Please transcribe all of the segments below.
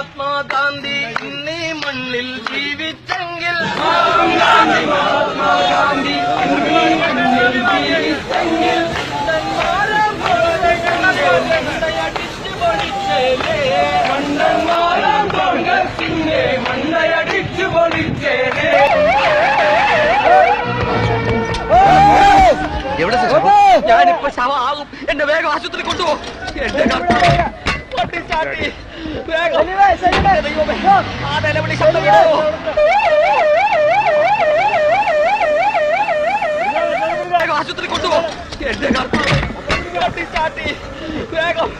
മഹാത്മാഗാന്ധി ഇന്നീ മണ്ണിൽ ജീവിച്ചെങ്കിൽ മഹാത്മാഗാന്ധി മണ്ടയടിച്ച് പൊളിച്ചേലേ. മണ്ടന്മാരാം കോൺഗ്രസിന്റെ മണ്ടയടിച്ച് പൊളിച്ചേലേ. എവിടെ ഞാനിപ്പോ ആകും എന്നെ വേഗം ആശുപത്രി കൊണ്ടുപോകും എന്റെ കർത്താവേ, വണ്ടി ചാട്ടി വേഗം എന്റെ ദൈവമേ, ആ. നിലവിളി ശബ്ദം വേഗം ആശുപത്രി കൊണ്ടുപോകും എന്റെ കർത്താവേ, വണ്ടി ചാട്ടി വേഗം.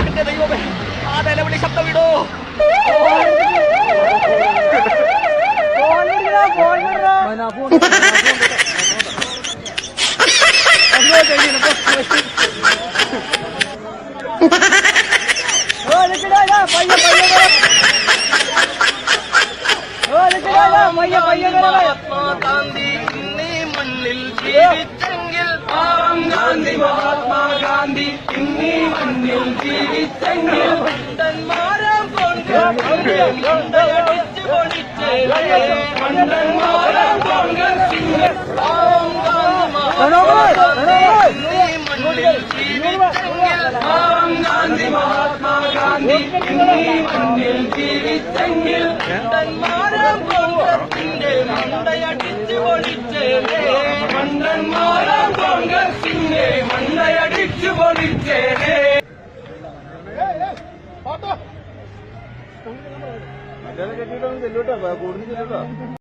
എന്റെ ദൈവമേ ആ നിലവിളി ശബ്ദം വിടോ. മഹാത്മാഗാന്ധി ഇന്നീ മണ്ണിൽ ജീവിച്ചെങ്കിൽ ഗാന്ധി മഹാത്മാഗാന്ധി ഇന്നീ മണ്ണിൽ ജീവിച്ചെങ്കിൽ മണ്ടന്മാരാം കോൺഗ്രസിന്റെ മണ്ടയടിച്ച് പൊളിച്ചേലേ. മണ്ടന്മാരാം കോൺഗ്രസിന്റെ പാവം ഗാന്ധി മഹാത്മാഗാന്ധി ഇന്നീ മണ്ണിൽ ജീവിച്ചെങ്കിൽ പാവം ഗാന്ധി മഹാത്മാഗാന്ധി ഇന്നീ മണ്ണിൽ ജീവിച്ചെങ്കിൽ മണ്ടന്മാരാം കോൺഗ്രസിന്റെ മണ്ടയടിച്ച് പൊളിച്ചേലേ മണ്ടന്മാരാം കോൺഗ്രസിന്റെ മണ്ടയടിച്ച് പൊളിച്ചേലേ കെട്ടിയിട്ടൊന്നും ചെല്ലൂട്ടോ. കൂടുതൽ ചെല്ലൂട്ടോ.